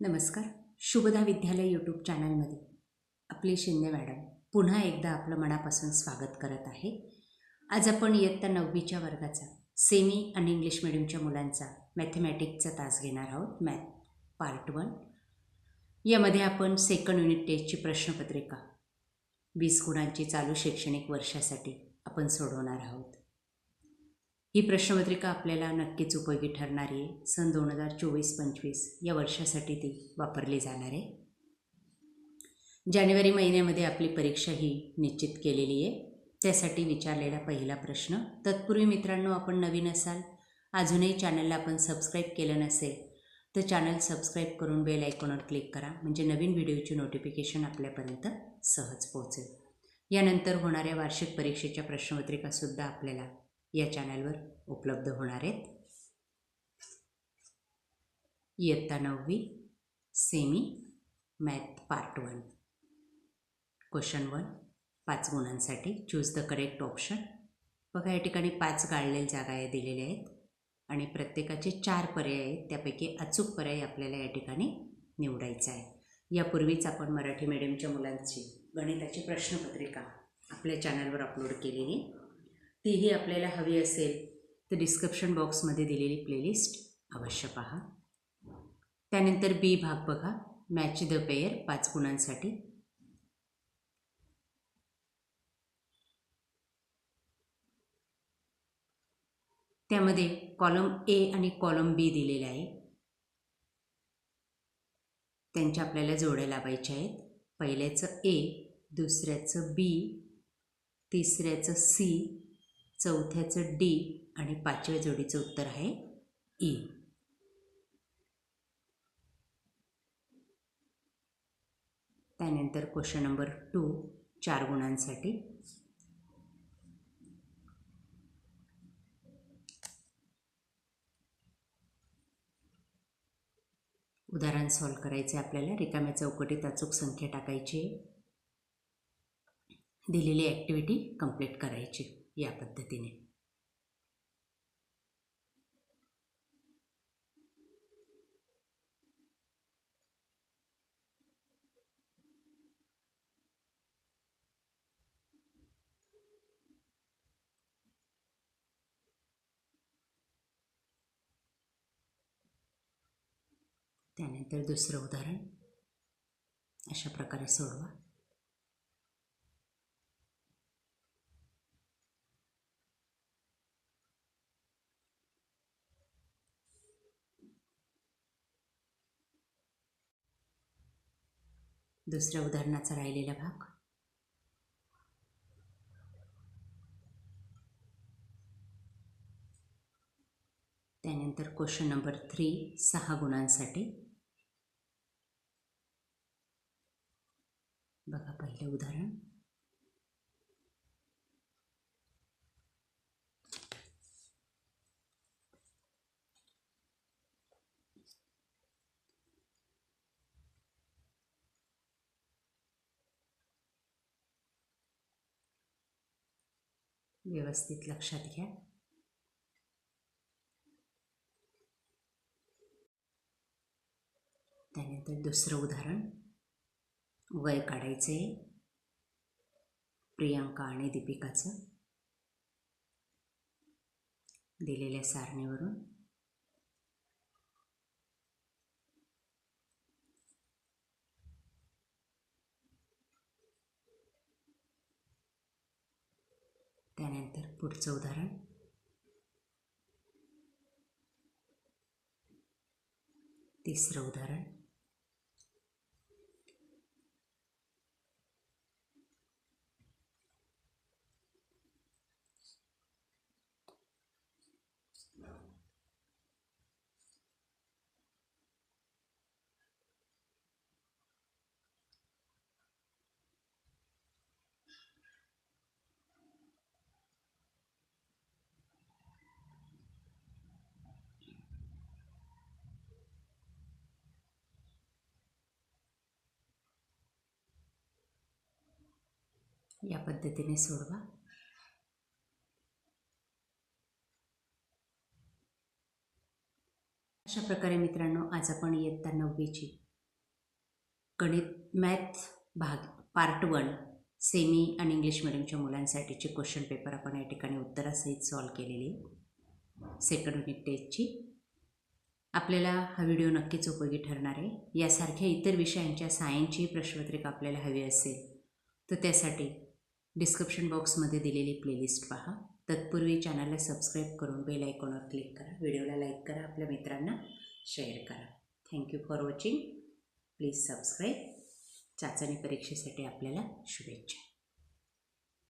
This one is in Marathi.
नमस्कार. शुभदा विद्यालय यूट्यूब चॅनलमध्ये आपली शिंदे मॅडम पुन्हा एकदा आपलं मनापासून स्वागत करत आहे. आज आपण इयत्ता नववीच्या वर्गाचा सेमी आणि इंग्लिश मिडियमच्या मुलांचा मॅथमॅटिक्सचा तास घेणार आहोत मॅथ पार्ट वन यामध्ये आपण सेकंड युनिट टेस्टची प्रश्नपत्रिका वीस गुणांची चालू शैक्षणिक वर्षासाठी आपण सोडवणार आहोत. ही प्रश्नपत्रिका आपल्याला नक्कीच उपयोगी ठरणारी आहे. सन दोन हजार चोवीस पंचवीस या वर्षासाठी ती वापरली जाणार आहे. जानेवारी महिन्यामध्ये आपली परीक्षा ही निश्चित केलेली आहे. त्यासाठी विचारलेला पहिला प्रश्न तत्पूर्वी मित्रांनो आपण नवीन असाल अजूनही चॅनलला आपण सबस्क्राईब केलं नसेल तर चॅनल सबस्क्राईब करून बेल आयकॉनवर क्लिक करा म्हणजे नवीन व्हिडिओची नोटिफिकेशन आपल्यापर्यंत सहज पोहोचेल. यानंतर होणाऱ्या वार्षिक परीक्षेच्या प्रश्नपत्रिकासुद्धा आपल्याला या चॅनलवर उपलब्ध होणार आहेत. इयत्ता नववी semi math part one question one पाच गुणांसाठी चूज द करेक्ट ऑप्शन बघा या ठिकाणी पाच गाळलेल्या जागा या दिलेल्या आहेत आणि प्रत्येकाचे चार पर्याय आहेत त्यापैकी अचूक पर्याय आपल्याला या ठिकाणी निवडायचा आहे. यापूर्वीच आपण मराठी मीडियमच्या मुलांची गणिताची प्रश्नपत्रिका आपल्या चॅनलवर अपलोड केलेली. तीही आपल्याला हवी असेल तर डिस्क्रिप्शन बॉक्समध्ये दिलेली प्लेलिस्ट अवश्य पहा. त्यानंतर बी भाग बघा. मॅच द पेयर पाच गुणांसाठी. त्यामध्ये कॉलम ए आणि कॉलम बी दिलेले आहे. त्यांच्या आपल्याला जोड्या लावायच्या आहेत. पहिल्याचं ए दुसऱ्याचं बी तिसऱ्याचं सी चौथ्याचं डी आणि पाचव्या जोडीचं उत्तर आहे ई. त्यानंतर क्वेश्चन नंबर टू चार गुणांसाठी. उदाहरण सॉल्व करायचे आपल्याला. रिकाम्या चौकटीत अचूक संख्या टाकायची. दिलेली ॲक्टिव्हिटी कंप्लीट करायची. या पद्धतीने. त्यानंतर दुसरं उदाहरण. अशा प्रकारे सोडवा. दुसऱ्या उदाहरणाचा राहिलेला भाग. त्यानंतर क्वेश्चन नंबर थ्री सहा गुणांसाठी. बघा पहिलं उदाहरण. व्यवस्थित लक्षात घ्या. त्यानंतर दुसरं उदाहरण. वय आहे प्रियांका आणि दीपिकाचं. दिलेल्या सारणीवरून. त्यानंतर पुढचं उदाहरण. तिसरं उदाहरण. या पद्धतीने सोडवा. अशा प्रकारे मित्रांनो आज आपण इयत्ता नववीची गणित मॅथ भाग पार्ट वन सेमी आणि इंग्लिश मिडियमच्या मुलांसाठीचे क्वेश्चन पेपर आपण या ठिकाणी उत्तरासहित सॉल्व केलेली. सेकंड युनिट टेस्टची. आपल्याला हा व्हिडिओ नक्कीच उपयोगी ठरणार आहे. यासारख्या इतर विषयांच्या सायन्सची प्रश्नपत्रिका आपल्याला हवी असेल तर त्यासाठी डिस्क्रिप्शन बॉक्समध्ये दिलेली प्लेलिस्ट पहा. तत्पूर्वी चॅनलला सबस्क्राईब करून बेल आयकॉनवर क्लिक करा. व्हिडिओला लाईक करा. आपल्या मित्रांना शेअर करा. Thank you for watching please subscribe चाचणी परीक्षेसाठी आपल्याला शुभेच्छा.